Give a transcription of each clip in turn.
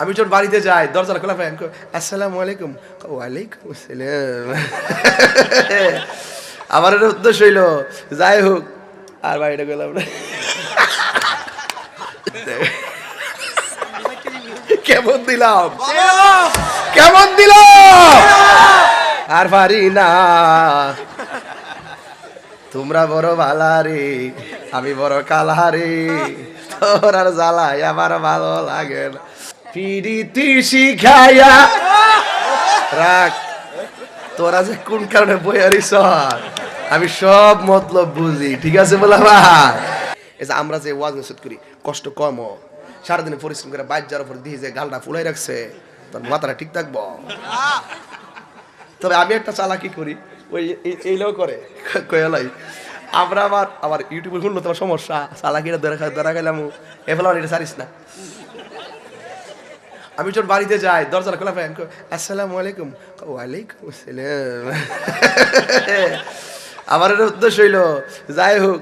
আমি যখন বাড়িতে যাই দরজা খোলা পাই আসসালামু আলাইকুম। ওয়ালাইকুম আসসালাম। আমার এটা উদ্দেশ্য হইল, যাই হোক, আর বাড়িটা গেলাম না। কেমন দিলাম? কেমন দিলাম? আর পারি না। তোমরা বড় ভালারি আমি বড় কালারি। তোর আর জ্বালাই আমার ভালো লাগে না। রাখ তোরা যে কোন কারণে বইয়ারি সর আমি সব মতলব বুঝি, ঠিক আছে বলা ভাই আমরা যে ওয়াজ নসিহত করি, কষ্ট কম। সারাদিনে পরিশ্রম করে বাইর যাওয়ার পর দিয়ে যে গালটা ফুলাই রাখছে, তোর মাথাটা ঠিক থাকব? তবে আমি একটা চালাকি করি, ওই এই- এই করে। কয়ালাই আমরা আবার আবার ইউটিউবে শুনলো তোমার সমস্যা, চালাকিটা ধরে খা- ধরা গেলাম এফেলা এটা সারিস না। আমি যখন বাড়িতে যাই দরজা খোলা পাই আসসালামু আলাইকুম। ওয়ালাইকুম আসসালাম। আমার এটা উদ্দেশ্য হইল যাই হোক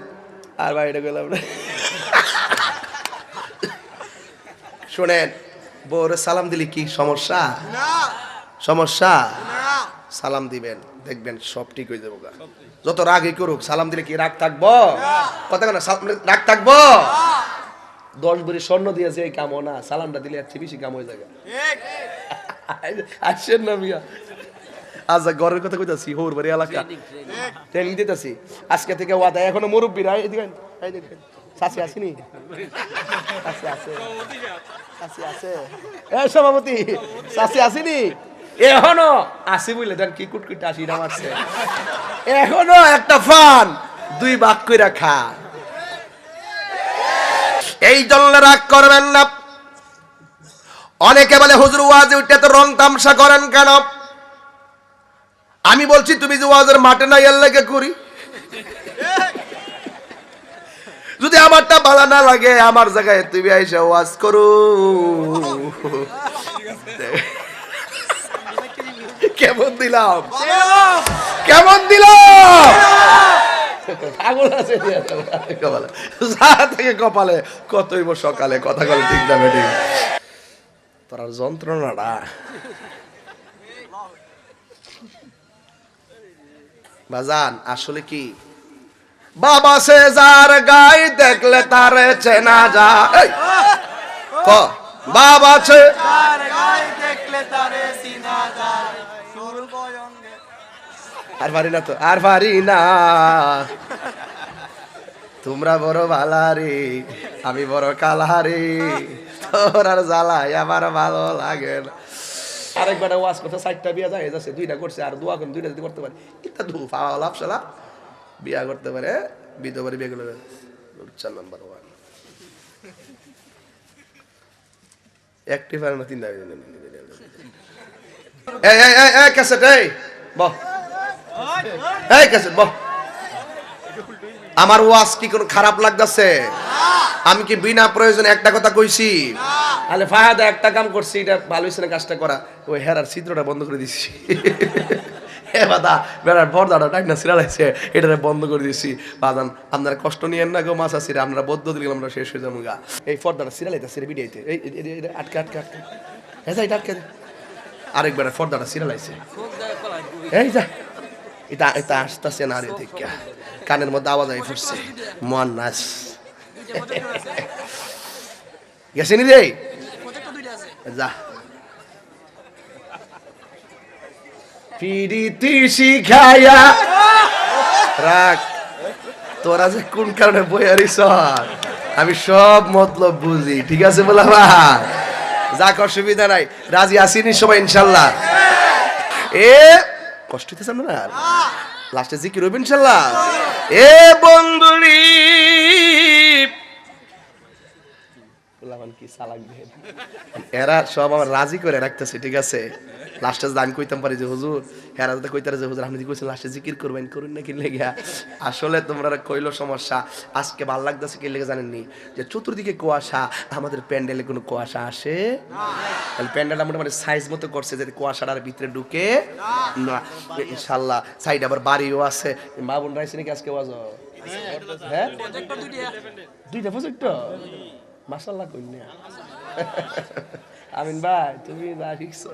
আর বাড়িটা গেলাম না। শোনেন বউরে সালাম দিলে কি সমস্যা? সমস্যা? সালাম দিবেন দেখবেন সব ঠিক হয়ে যাব। যত রাগই করুক সালাম দিলে কি রাগ থাকব? কথা কেন রাগ থাকব? দশ ভরি স্বর্ণ দিয়েছে এই কামও না সালামটা দিলে আর বেশি কাম হয়ে যাবে। আসছেন না মিয়া। আচ্ছা ঘরের কথা কইতাছি হোর বাড়ি এলাকা। ট্রেনিং দিতেছি। আজকে থেকে ওয়াদা এখনও মুরব্বীরা এই দেখেন শাসি আসেনি? আছে আছে। আছে আছে। এ সভাপতি শাসি আসেনি? এখনও? আসি বুঝলে দেন কি কুটকুট আসি না মারছে। এখনও একটা ফান দুই বাক কইরা খা। এই জন্য রাগ করবেন না। অনেকে বলে হুজুর ওয়াজে উঠে তো রং তামসা করেন কেন? আমি বলছি তুমি যে ওয়াজের মাঠে না এর লেগে করি যদি আমারটা ভালো না লাগে আমার জায়গায় তুমি আইসা ওয়াজ করো। কেমন দিলাম? কেমন দিলাম? পাগল আছে কপালে। যা থেকে কপালে কতই বো সকালে? কথা বলে ঠিক না বেঠিক তোর যন্ত্রণাটা বাজান, আসলে কি? বাবা সে যার গাই দেখলে তারে চেনা যায়। ক? বাবা সে আর পারি না তো, আর পারি না। তোমরা বড় ভালারি আমি বড় কালারি তোর আর জ্বালাই আমার ভালো লাগে না। আরেকবার ওয়াজ করতে চারটা বিয়া যায়, যাচ্ছে, দুইটা করছে, আর দোয়া করে দুইটা যদি করতে পারে ইত্যা ধু পাওয়া লাভ, সালা। বিয়া করতে পারে বিধবা বাড়ি বিয়ে করলে চার নাম্বার ওয়ান একটি পারে না, তিনটা এই এই এই, ক্যাসেট, এই, বহ। আমার ওয়াজ কি কোনো খারাপ লাগতেছে? আমি কি বিনা প্রয়োজনে একটা কথা কইছি? আলে ফাহাদা, একটা কাম করছি, এটা ভালো হয়েছে না কাজটা করা? ওই হেরার ছিদ্রটা বন্ধ করে দিছি। আপনারা কষ্ট না মাছ আমরা বদ্ধ গা। এই। আরেকবার এটা এটা আসতেছে না রে দেখা কানের মধ্যে আওয়াজ আই ফুটছে। মন নাচ গেছে নি রে? যা। পিড়িতি শিখাইয়া। রাখ। তোরা যে কোন কারণে বইয়ারি সর আমি সব মতলব বুঝি। ঠিক আছে বলা ভাই যাক, অসুবিধা নাই। রাজি আসিনি সবাই, ইনশাল্লাহ। এ কষ্ট হইতেছে না লাস্টে জি কি রবি ইনশাল্লাহ। এ বন্ধুরি কি সালাক এরা সব আমার রাজি করে রাখতেছে, ঠিক আছে? লাস্টে আমি কইতাম পারি যে, হুজুর, হেরা যাতে কইতারে যে, হুজুর, আপনি কইছেন লাস্টে জিকির করবেন, করুন না কি লেগে আসলে তোমরা কইলো সমস্যা। আজকে ভালো লাগতেছে কি লেগে জানেননি? যে চতুর্দিকে কুয়াশা, আমাদের প্যান্ডেলে কোনো কুয়াশা আসে? তাহলে প্যান্ডেলটা মোটামুটি সাইজ মতো করছে যাতে কুয়াশাটার ভিতরে ঢুকে না। ইনশাল্লাহ সাইড আবার বাড়িও আছে। মা বোন রাইছে নাকি আজকে ওয়াজ? হ্যাঁ? দুইটা প্রজেক্ট মাসাল্লাহ আমিন ভাই, তুমি যা শিখছো।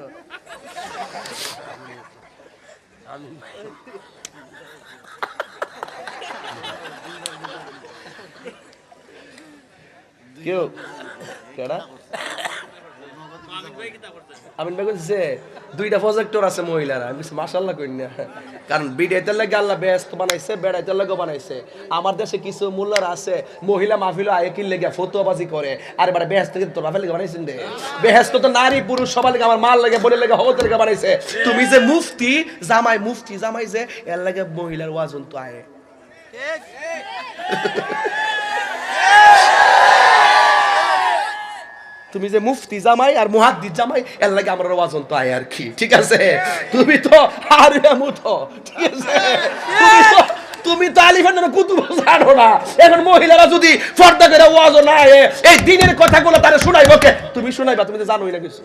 কেউ? কেডা? আমিন ভাই বলছে দুইটা প্রজেক্টর আছে মহিলারা। আমি বলছি মাশাল্লাহ কই না কারণ বিডাইতে লাগে আল্লাহ ব্যস্ত বানাইছে বেড়াইতে লাগে বানাইছে। আমার দেশে কিছু মূল্যরা আছে, মহিলা মাহফিল কি লেগে ফতুয়াবাজি করে। আর এবারে ব্যস্ত কিন্তু তোর বাপের লেগে বানাইছেন রে ব্যস্ত তো নারী পুরুষ সবার লেগে, আমার মাল লাগে, বোনের লেগে, হবতের লেগে বানাইছে। তুমি যে মুফতি, জামাই মুফতি, জামাই যে, এর লাগে মহিলার ওয়াজন তো আয়ে। তুমি যে মুফতি জামাই আর মুহাদ্দিস জামাই, এর লাগে আমার ওয়াজন তো আয় আর কি, ঠিক আছে? তুমি তো আর মুতো ঠিক আছে? তুমি তো আলিফের নামে কুতুব জানো না। এখন মহিলারা যদি পর্দা করে ওয়াজ না এই দিনের কথাগুলো তারা শোনাইব কে? তুমি শোনাইবা, তুমি তো জানোই না কিছু।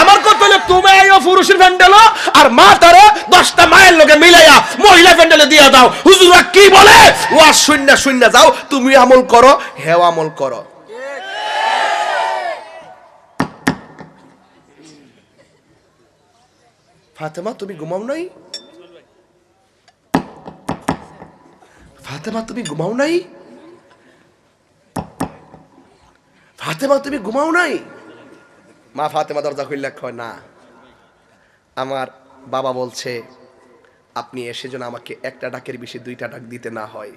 আমার কথা হলো তুমি আইও পুরুষের প্যান্ডেল আর মা তারা দশটা মায়ের লোকে মিলাইয়া মহিলা প্যান্ডেলে দিয়ে দাও। হুজুরা কি বলে? ওয়া শূন্য শূন্য যাও, তুমি আমল করো, হেও আমল করো। ফাতেমা, তুমি ঘুমাও নাই? ফাতেমা, তুমি ঘুমাও নাই? ফাতেমা, তুমি ঘুমাও নাই? মা ফাতেমা দরজা খুললে কয় না আমার বাবা বলছে আপনি এসে যেন আমাকে একটা ডাকের বেশি দুইটা ডাক দিতে না হয়।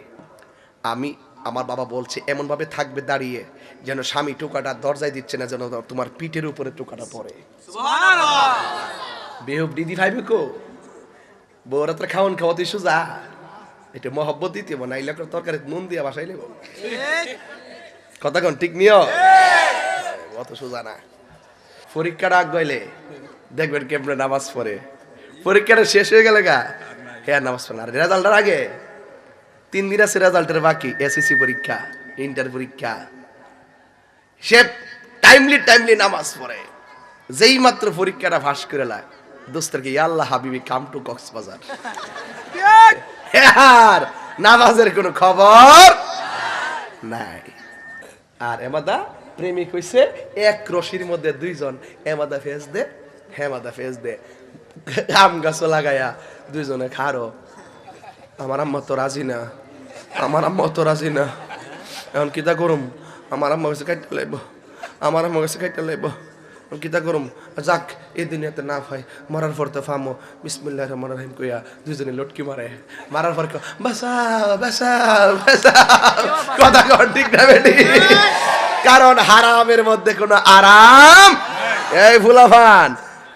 আমি আমার বাবা বলছে এমনভাবে থাকবে দাঁড়িয়ে যেন স্বামী টোকাটা দরজায় দিচ্ছে না যেন তোমার পিঠের উপরে টোকাটা পড়ে। বেহব দিদি ভাইবে কো? বউরা তো খাওয়ান খাওয়াতে সুজা। এটা মহব্বত দিতে নাইলে তরকারি নুন দিয়া বাসাই লেব কথা কোন ঠিক নিও অত সোজা না। পরীক্ষাটা আগ গইলে দেখবেন কেমনে নামাজ পড়ে। পরীক্ষাটা শেষ হয়ে গেলে গা হ্যাঁ নামাজ পড়ে। আর রেজাল্টের আগে তিন দিন আছে রেজাল্টের বাকি, এসএসসি পরীক্ষা, ইন্টার পরীক্ষা। সে টাইমলি টাইমলি নামাজ পড়ে। যেই মাত্র পরীক্ষাটা ফাঁস করে লায় দোস্তরকে আল্লাহ হাবিবি কাম টু কক্সবাজার। আর নামাজের কোনো খবর নাই। আর এমাদা প্রেমিক হইছে এক রশির মধ্যে দুইজন এমাদা ফেস দে হেমাদা ফেস দে। আম গাছ লাগাইয়া দুইজনে খারো। আমার আম্মা তো রাজি না আমার আম্মা তো রাজি না। এখন কিতা করুম? আমার আম্মা কাছে কাটতে লাইব আমার আম্মা কাছে কাটতে এখন কিতা করুম? যাক এই দুনিয়াতে না হয় মরার পর তো ফামো। বিসমিল্লাহ রহমান রহিম কইয়া দুইজনে লটকি মারে। মারার পর বাঁচাও বাঁচাও বাঁচাও। কথা কর ঠিক না বেটি? কারণ হারামের মধ্যে কোনো আরাম? এই ফুলাফান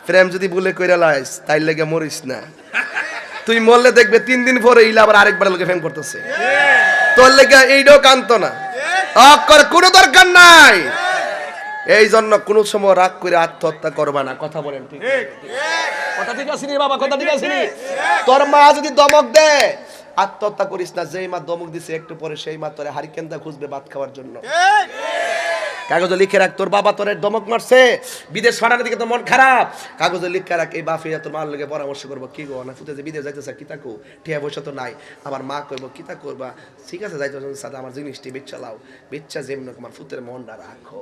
প্রেম যদি বলে কইরা লাইস তাই লেগে মরিস না। তুই মরলে দেখবে তিন দিন পরে ইলা আবার আরেকবার লোকে ফেম করতেছে। তোর লেগে এইটাও কান্ত না। অক্ষর কোনো দরকার নাই। এই জন্য কোন সময় রাগ করে আত্মহত্যা করবা না। কথা বলেন ঠিক কথা ঠিক আছে বাবা, কথা ঠিক আছে তোর মা যদি দমক দে আত্মহত্যা করিস না। যেই মা দমক দিছে, একটু পরে সেই মা তোরে হারিকেনটা খুঁজবে ভাত খাওয়ার জন্য। কাগজে লিখে রাখ তোর বাবা তোর দমক মারছে। বিদেশ ফাটানোর দিকে তো মন খারাপ। কাগজে লিখে রাখ এই বাফিয়া তোর মার লগে পরামর্শ করব। কি গো না ফুটে যে বিদেশ যাইতেছে কিতা কো ঠিয়া পয়সা তো নাই। আমার মা কইব কিতা করবা? ঠিক আছে যাইতে সাথে আমার জিনিসটি বেচা লাও। বেচা যেমন আমার ফুতের মনটা রাখো।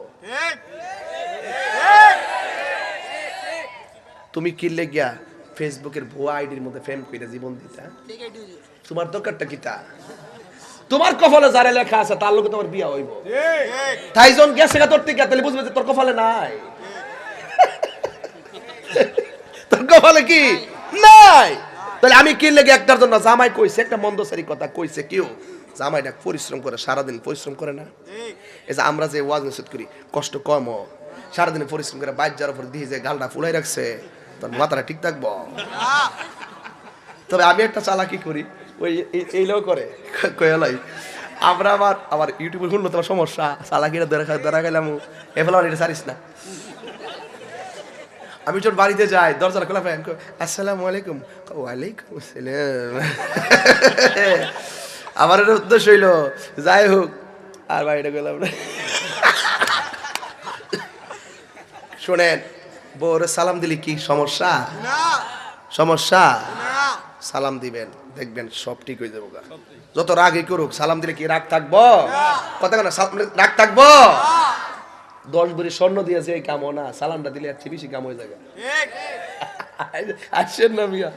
তুমি কিনলে গিয়া ফেসবুকের ভুয়া আইডির মধ্যে ফেম করে জীবন দিতা? তোমার দরকারটা কিতা? তোমার কপালে যারা লেখা আছে তার লোকে তোমার বিয়া হইব। তাই জন গেছে গা তোর টিকা তাহলে বুঝবে যে তোর কপালে নাই। তোর কপালে কি? নাই। তাহলে আমি কি লেগে একটার জন্য জামাই কইছে একটা মন্দসারি কথা কইছে কেউ? জামাইটা পরিশ্রম করে সারাদিন পরিশ্রম করে না? এই যে আমরা যে ওয়াজ নিষেধ করি কষ্ট কম। সারাদিন পরিশ্রম করে বাইর যাওয়ার পর দিয়ে যে গালটা ফুলাই রাখছে তোর মাথাটা ঠিক থাকব? তবে আমি একটা চালাকি করি। ওই করে। কয়ালাই আমরা আবার আবার ইউটিউবে শুনলো তোমার সমস্যা। ধরে খা- ধরা গেলাম এফেলা এটা সারিস না। আমি যখন বাড়িতে যাই দরজা খোলা পাই আসসালামু আলাইকুম। ওয়ালাইকুম আসসালাম। আমার এটা উদ্দেশ্য হইল যাই হোক আর বাড়িটা গেলাম না। শোনেন বউরে সালাম দিলি কি সমস্যা? সমস্যা? সালাম দিবেন দেখবেন সব ঠিক হয়ে যাব। যত রাগই করুক সালাম দিলে কি রাগ থাকব? কথা কেন রাগ থাকব? দশ ভরি স্বর্ণ দিয়েছে এই কামও না সালামটা দিলে আর চেয়ে বেশি কাম হয়ে যাবে। আসছেন না মিয়া।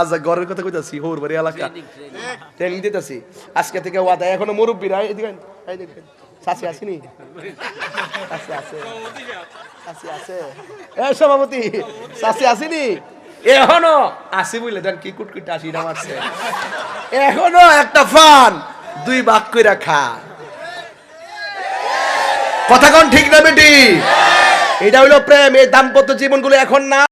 আচ্ছা ঘরের কথা কইতাছি হোর বাড়ি এলাকা। ট্রেনিং দিতেছি। আজকে থেকে ওয়াদা এখনও মুরব্বীরা এদিকে আইন, এই দেখেন। চাষি আসেনি? আছে। আছে? আছে আছে। এ সভাপতি চাষি আসেনি? এখনও? আসি বুঝলে দেন কি কুটকুটে আসি না মারছে এখনও একটা ফান? দুই ভাগ কইরা খা। কথা কোন ঠিক না বেটি? এটা হইল প্রেম এই দাম্পত্য জীবনগুলো এখন না